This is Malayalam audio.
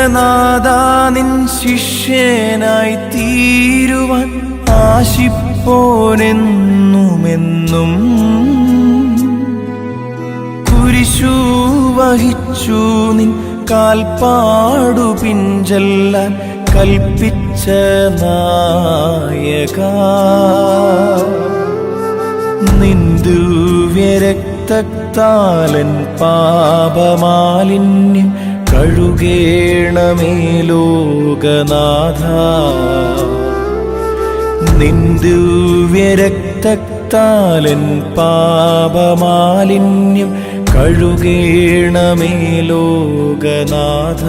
ലോകൈകനാഥാനിൻ ശിഷ്യനായി തീരുവാൻ ആശിപ്പോനെന്നുമെന്നും കുരിശു വഹിച്ചു നിൻ കാൽപ്പാടു പിഞ്ചെല്ലാൻ കൽപ്പിച്ച നായക. നിന്ദുവ്യരക്തത്താലൻ പാപമാലിന്യം കഴുകേണമേ ലോകനാഥ നിന്ദുവ്യരക്തത്താലൻ പാപമാലിന്യം കഴുകേണമേ ലോകനാഥ